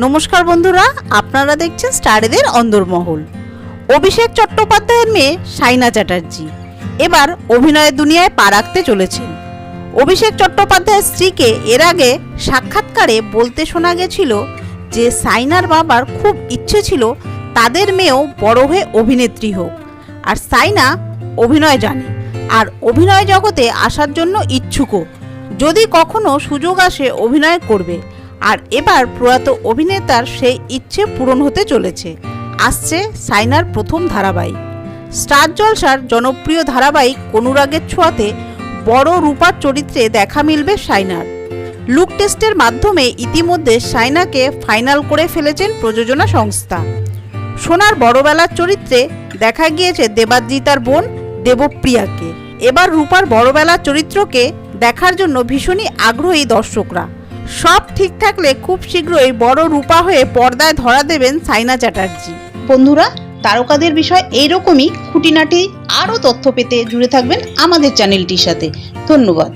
নমস্কার বন্ধুরা, আপনারা দেখছেন স্টারেদের অন্দরমহল। অভিষেক চট্টোপাধ্যায়ের মেয়ে সাইনা চ্যাটার্জি এবার অভিনয়ের দুনিয়ায় পা রাখতে চলেছেন। অভিষেক চট্টোপাধ্যায়ের স্ত্রীকে এর আগে সাক্ষাৎকারে বলতে শোনা গেছিল যে সাইনার বাবার খুব ইচ্ছে ছিল তাদের মেয়েও বড় হয়ে অভিনেত্রী হোক। আর সাইনা অভিনয় জানে, আর অভিনয় জগতে আসার জন্য ইচ্ছুকও। যদি কখনো সুযোগ আসে অভিনয় করবে আর এবার প্রয়াত অভিনেতার সেই ইচ্ছে পূরণ হতে চলেছে। আসছে সাইনার প্রথম ধারাবাহিক। স্টার জলসার জনপ্রিয় ধারাবাহিক অনুরাগের ছোঁয়াতে বড় রূপার চরিত্রে দেখা মিলবে সাইনার। লুক টেস্টের মাধ্যমে ইতিমধ্যে সাইনাকে ফাইনাল করে ফেলেছেন প্রযোজনা সংস্থা। সোনার বড়বেলার চরিত্রে দেখা গিয়েছে দেবাদ্রিতার বোন দেবপ্রিয়াকে। এবার রূপার বড়বেলার চরিত্রকে দেখার জন্য ভীষণই আগ্রহী দর্শকরা। সব ঠিক থাকলে খুব শীঘ্রই বড় রূপা হয়ে পর্দায় ধরা দেবেন সাইনা চ্যাটার্জি। বন্ধুরা, তারকাদের বিষয় এইরকমই, খুঁটিনাটি আরও তথ্য পেতে জুড়ে থাকবেন আমাদের চ্যানেলটির সাথে। ধন্যবাদ।